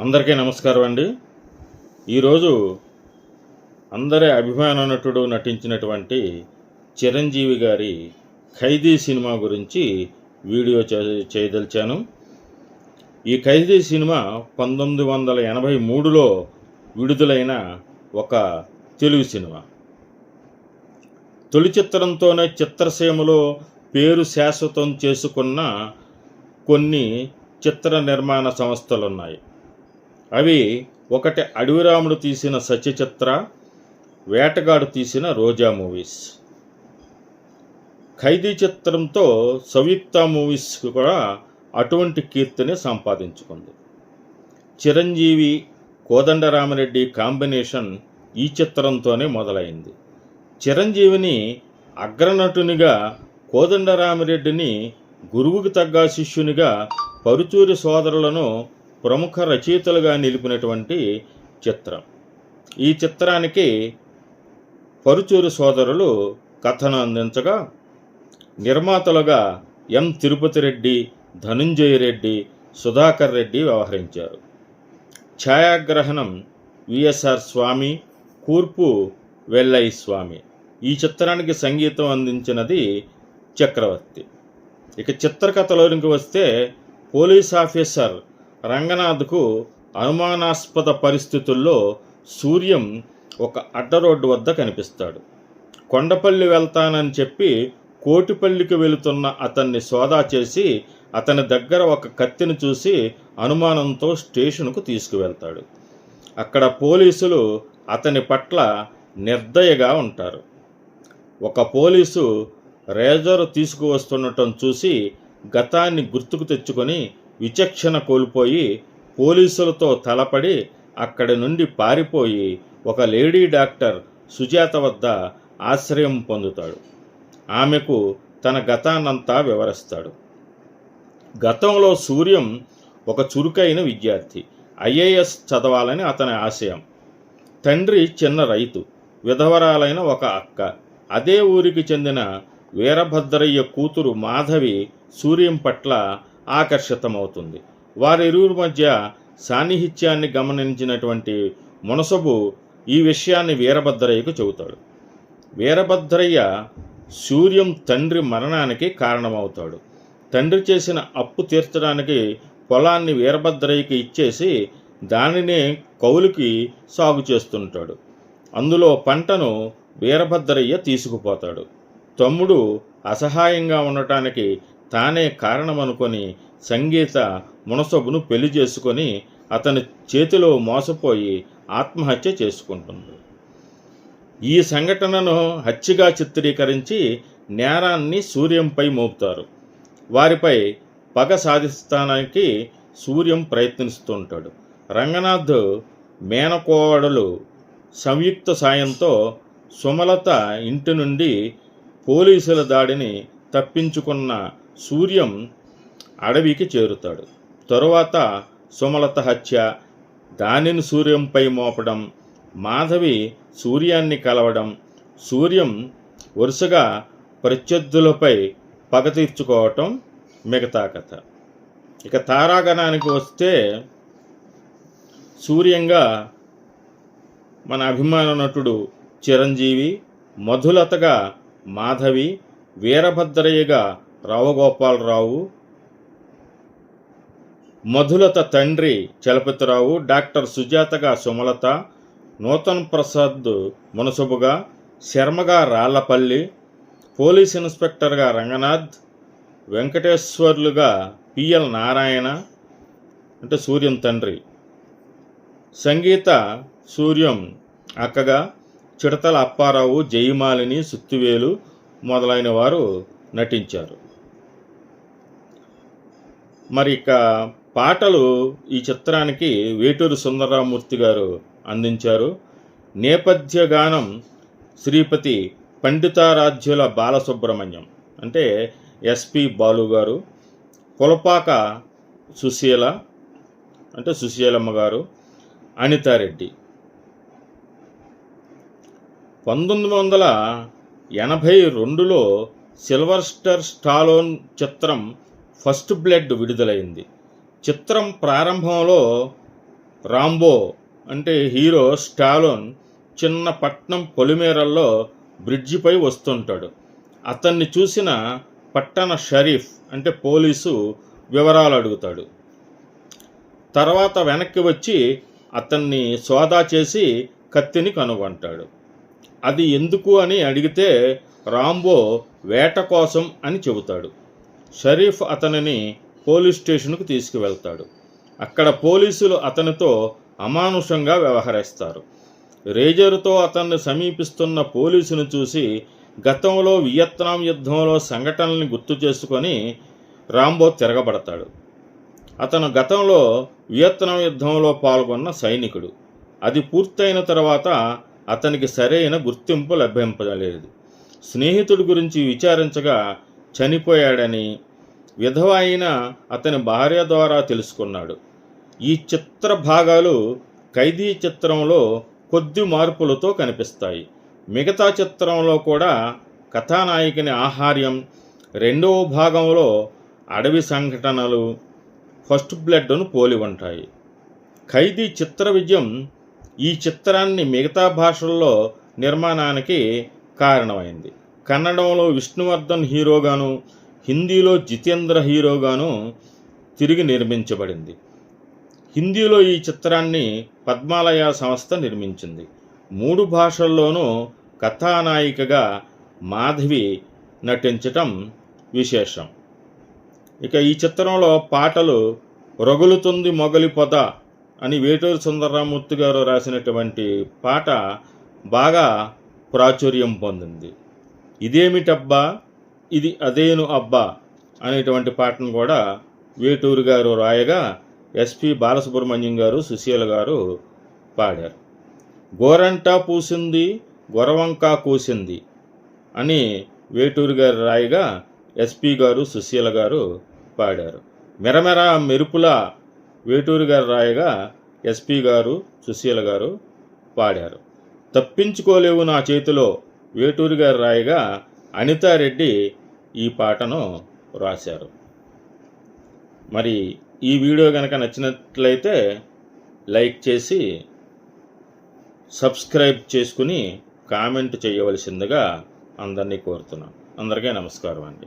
అందరికీ నమస్కారం అండి. ఈరోజు అందరి అభిమాన నటుడు నటించినటువంటి చిరంజీవి గారి ఖైదీ సినిమా గురించి వీడియో చే- చేయదలిచాను. ఈ ఖైదీ సినిమా పంతొమ్మిది వందల ఎనభై మూడులో విడుదలైన ఒక తెలుగు సినిమా. తొలి చిత్రంతోనే చిత్రసీమలో పేరు శాశ్వతం చేసుకున్న కొన్ని చిత్ర నిర్మాణ సంస్థలున్నాయి. అవి ఒకటి అడవిరాముడు తీసిన సత్యచిత్ర వేటగాడు తీసిన రోజా మూవీస్. ఖైదీ చిత్రంతో సంయుక్త మూవీస్ కూడా అటువంటి కీర్తిని సంపాదించుకుంది. చిరంజీవి కోదండరామరెడ్డి కాంబినేషన్ ఈ చిత్రంతోనే మొదలైంది. చిరంజీవిని అగ్రనటునిగా కోదండరామిరెడ్డిని గురువుకు తగ్గ శిష్యునిగా పరుచూరి సోదరులను ప్రముఖ రచయితలుగా నిలిపినటువంటి చిత్రం. ఈ చిత్రానికి పరుచూరు సోదరులు కథను అందించగా నిర్మాతలుగా ఎం తిరుపతి రెడ్డి ధనుంజయ రెడ్డి సుధాకర్ రెడ్డి వ్యవహరించారు. ఛాయాగ్రహణం విఎస్ఆర్ స్వామి కూర్పు వెల్లై స్వామి. ఈ చిత్రానికి సంగీతం అందించినది చక్రవర్తి. ఇక చిత్రకథలోనికి వస్తే పోలీస్ ఆఫీసర్ రంగనాథ్కు అనుమానాస్పద పరిస్థితుల్లో సూర్యం ఒక అడ్డ రోడ్డు వద్ద కనిపిస్తాడు. కొండపల్లి వెళ్తానని చెప్పి కోటిపల్లికి వెళుతున్న అతన్ని సోదా చేసి అతని దగ్గర ఒక కత్తిని చూసి అనుమానంతో స్టేషన్కు తీసుకువెళ్తాడు. అక్కడ పోలీసులు అతని పట్ల నిర్దయగా ఉంటారు. ఒక పోలీసు రేజర్ తీసుకువస్తుండటం చూసి గతాన్ని గుర్తుకు తెచ్చుకొని విచక్షణ కోల్పోయి పోలీసులతో తలపడి అక్కడి నుండి పారిపోయి ఒక లేడీ డాక్టర్ సుజాత వద్ద ఆశ్రయం పొందుతాడు. ఆమెకు తన గతానంతా వివరిస్తాడు. గతంలో సూర్యం ఒక చురుకైన విద్యార్థి. ఐఏఎస్ చదవాలని అతని ఆశయం. తండ్రి చిన్న రైతు విధవరాలైన ఒక అక్క. అదే ఊరికి చెందిన వీరభద్రయ్య కూతురు మాధవి సూర్యం పట్ల ఆకర్షితమవుతుంది. వారిరువురి మధ్య సాన్నిహిత్యాన్ని గమనించినటువంటి మునసబు ఈ విషయాన్ని వీరభద్రయ్యకు చెబుతాడు. వీరభద్రయ్య సూర్యం తండ్రి మరణానికి కారణమవుతాడు. తండ్రి చేసిన అప్పు తీర్చడానికి పొలాన్ని వీరభద్రయ్యకి ఇచ్చేసి దానినే కౌలుకి సాగు చేస్తుంటాడు. అందులో పంటను వీరభద్రయ్య తీసుకుపోతాడు. తమ్ముడు అసహాయంగా ఉండటానికి తానే కారణమనుకొని సంగీత మునసబును పెళ్ళి చేసుకొని అతని చేతిలో మోసపోయి ఆత్మహత్య చేసుకుంటుంది. ఈ సంఘటనను హత్యగా చిత్రీకరించి నేరాన్ని సూర్యంపై మోపుతారు. వారిపై పగ సాధిస్తానికి సూర్యం ప్రయత్నిస్తుంటాడు. రంగనాథ్ మేనకోడలు సంయుక్త సాయంతో సుమలత ఇంటి నుండి పోలీసుల దాడిని తప్పించుకున్న సూర్యం అడవికి చేరుతాడు. తరువాత సుమలత హత్య దానిని సూర్యంపై మోపడం మాధవి సూర్యాన్ని కలవడం సూర్యం వరుసగా ప్రత్యర్థులపై పగ తీర్చుకోవటం మిగతా కథ. ఇక తారాగణానికి వస్తే సూర్యంగా మన అభిమాన నటుడు చిరంజీవి మధులతగా మాధవి వీరభద్రయ్యగా రావుగోపాలరావు మధులత తండ్రి చలపతిరావు డాక్టర్ సుజాతగా సుమలత నూతన్ ప్రసాద్ మునసబుగా శర్మగా రాళ్ళపల్లి పోలీస్ ఇన్స్పెక్టర్గా రంగనాథ్ వెంకటేశ్వర్లుగా పిఎల్ నారాయణ అంటే సూర్యం తండ్రి. సంగీత సూర్యం అక్కగా చిడతల అప్పారావు జయమాలిని సుత్తివేలు మొదలైన వారు నటించారు. మరి ఇక పాటలు ఈ చిత్రానికి వేటూరు సుందరరామూర్తి గారు అందించారు. నేపథ్య గానం శ్రీపతి పండితారాధ్యుల బాలసుబ్రహ్మణ్యం అంటే ఎస్పి బాలు గారు కులపాక సుశీల అంటే సుశీలమ్మ గారు అనితారెడ్డి. పంతొమ్మిది వందల ఎనభై రెండులో సిల్వర్ స్టార్ స్టాలోన్ చిత్రం ఫస్ట్ బ్లడ్ విడుదలైంది. చిత్రం ప్రారంభంలో రాంబో అంటే హీరో స్టాలోన్ చిన్న పట్నం పొలిమేరల్లో బ్రిడ్జిపై వస్తుంటాడు. అతన్ని చూసిన పట్టణ షరీఫ్ అంటే పోలీసు వివరాలు అడుగుతాడు. తర్వాత వెనక్కి వచ్చి అతన్ని సోదా చేసి కత్తిని కనుగొంటాడు. అది ఎందుకు అని అడిగితే రాంబో వేట కోసం అని చెబుతాడు. షరీఫ్ అతనిని పోలీస్ స్టేషన్కు తీసుకువెళ్తాడు. అక్కడ పోలీసులు అతనితో అమానుషంగా వ్యవహరిస్తారు. రేజరుతో అతన్ని సమీపిస్తున్న పోలీసును చూసి గతంలో వియత్నాం యుద్ధంలో సంఘటనల్ని గుర్తు చేసుకొని రాంబో తిరగబడతాడు. అతను గతంలో వియత్నాం యుద్ధంలో పాల్గొన్న సైనికుడు. అది పూర్తయిన తర్వాత అతనికి సరైన గుర్తింపు లభింపలేదు. స్నేహితుడి గురించి విచారించగా చనిపోయాడని విధవ అయిన అతని భార్య ద్వారా తెలుసుకున్నాడు. ఈ చిత్ర భాగాలు ఖైదీ చిత్రంలో కొద్ది మార్పులతో కనిపిస్తాయి. మిగతా చిత్రంలో కూడా కథానాయకుని ఆహార్యం రెండవ భాగంలో అడవి సంఘటనలు ఫస్ట్ బ్లడ్ను పోలి ఉంటాయి. ఖైదీ చిత్ర విజయం ఈ చిత్రాన్ని మిగతా భాషల్లో నిర్మాణానికి కారణమైంది. కన్నడంలో విష్ణువర్ధన్ హీరోగాను హిందీలో జితేంద్ర హీరోగాను తిరిగి నిర్మించబడింది. హిందీలో ఈ చిత్రాన్ని పద్మాలయ సంస్థ నిర్మించింది. మూడు భాషల్లోనూ కథానాయికగా మాధవి నటించటం విశేషం. ఇక ఈ చిత్రంలో పాటలు రగులుతుంది మొగలి పొద అని వేటూరు సుందరరామూర్తి గారు రాసినటువంటి పాట బాగా ప్రాచుర్యం పొందింది. ఇదేమిటబ్బా? ఇది అదేను అబ్బా? అనేటువంటి పాటను కూడా వేటూరు గారు రాయగా ఎస్పి బాలసుబ్రహ్మణ్యం గారు సుశీల గారు పాడారు. గోరంటా పూసింది గొరవంకా కూసింది అని వేటూరు గారు రాయగా ఎస్పి గారు సుశీల గారు పాడారు. మెరమెర మెరుపుల వేటూరు గారు రాయగా ఎస్పి గారు సుశీల గారు పాడారు. తప్పించుకోలేవు నా చేతిలో వేటూరి గారు రాయగా అనితారెడ్డి ఈ పాటను రాశారు. మరి ఈ వీడియో కనుక నచ్చినట్లయితే లైక్ చేసి సబ్స్క్రైబ్ చేసుకుని కామెంట్ చేయవలసిందిగా అందరినీ కోరుతున్నాను. అందరికీ నమస్కారం అండి.